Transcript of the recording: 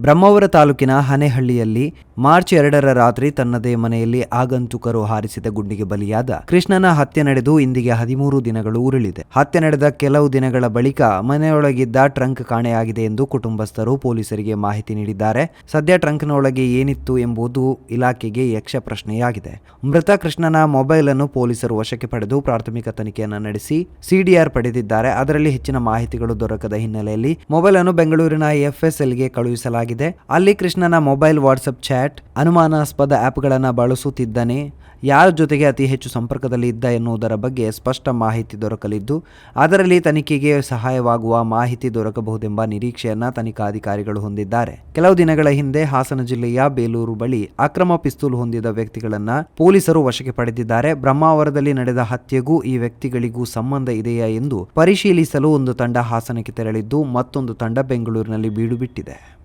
ಬ್ರಹ್ಮಾವರ ತಾಲೂಕಿನ ಹನೆಹಳ್ಳಿಯಲ್ಲಿ ಮಾರ್ಚ್ ಎರಡರ ರಾತ್ರಿ ತನ್ನದೇ ಮನೆಯಲ್ಲಿ ಆಗಂತುಕರು ಹಾರಿಸಿದ ಗುಂಡಿಗೆ ಬಲಿಯಾದ ಕೃಷ್ಣನ ಹತ್ಯೆ ನಡೆದು ಇಂದಿಗೆ ಹದಿಮೂರು ದಿನಗಳು ಉರುಳಿದೆ. ಹತ್ಯೆ ನಡೆದ ಕೆಲವು ದಿನಗಳ ಬಳಿಕ ಮನೆಯೊಳಗಿದ್ದ ಟ್ರಂಕ್ ಕಾಣೆಯಾಗಿದೆ ಎಂದು ಕುಟುಂಬಸ್ಥರು ಪೊಲೀಸರಿಗೆ ಮಾಹಿತಿ ನೀಡಿದ್ದಾರೆ. ಸದ್ಯ ಟ್ರಂಕ್ನೊಳಗೆ ಏನಿತ್ತು ಎಂಬುದು ಇಲಾಖೆಗೆ ಯಕ್ಷ ಪ್ರಶ್ನೆಯಾಗಿದೆ. ಮೃತ ಕೃಷ್ಣನ ಮೊಬೈಲ್ ಅನ್ನು ಪೊಲೀಸರು ವಶಕ್ಕೆ ಪಡೆದು ಪ್ರಾಥಮಿಕ ತನಿಖೆಯನ್ನು ನಡೆಸಿ ಸಿಡಿಆರ್ ಪಡೆದಿದ್ದಾರೆ. ಅದರಲ್ಲಿ ಹೆಚ್ಚಿನ ಮಾಹಿತಿಗಳು ದೊರಕದ ಹಿನ್ನೆಲೆಯಲ್ಲಿ ಮೊಬೈಲ್ ಅನ್ನು ಬೆಂಗಳೂರಿನ ಎಫ್ಎಸ್ಎಲ್ಗೆ ಕಳುಹಿಸಲಾಗಿದೆ. ಅಲ್ಲಿ ಕೃಷ್ಣನ ಮೊಬೈಲ್ ವಾಟ್ಸಪ್ ಚಾಟ್ ಅನುಮಾನಾಸ್ಪದ ಆ್ಯಪ್ಗಳನ್ನು ಬಳಸುತ್ತಿದ್ದಾನೆ. ಯಾರ ಜೊತೆಗೆ ಅತಿ ಹೆಚ್ಚು ಸಂಪರ್ಕದಲ್ಲಿ ಇದ್ದ ಎನ್ನುವುದರ ಬಗ್ಗೆ ಸ್ಪಷ್ಟ ಮಾಹಿತಿ ದೊರಕಲಿದ್ದು, ಅದರಲ್ಲಿ ತನಿಖೆಗೆ ಸಹಾಯವಾಗುವ ಮಾಹಿತಿ ದೊರಕಬಹುದೆಂಬ ನಿರೀಕ್ಷೆಯನ್ನ ತನಿಖಾಧಿಕಾರಿಗಳು ಹೊಂದಿದ್ದಾರೆ. ಕೆಲವು ದಿನಗಳ ಹಿಂದೆ ಹಾಸನ ಜಿಲ್ಲೆಯ ಬೇಲೂರು ಬಳಿ ಅಕ್ರಮ ಪಿಸ್ತೂಲ್ ಹೊಂದಿದ ವ್ಯಕ್ತಿಗಳನ್ನು ಪೊಲೀಸರು ವಶಕ್ಕೆ ಪಡೆದಿದ್ದಾರೆ. ಬ್ರಹ್ಮಾವರದಲ್ಲಿ ನಡೆದ ಹತ್ಯೆಗೂ ಈ ವ್ಯಕ್ತಿಗಳಿಗೂ ಸಂಬಂಧ ಇದೆಯಾ ಎಂದು ಪರಿಶೀಲಿಸಲು ಒಂದು ತಂಡ ಹಾಸನಕ್ಕೆ ತೆರಳಿದ್ದು, ಮತ್ತೊಂದು ತಂಡ ಬೆಂಗಳೂರಿನಲ್ಲಿ ಬೀಡು ಬಿಟ್ಟಿದೆ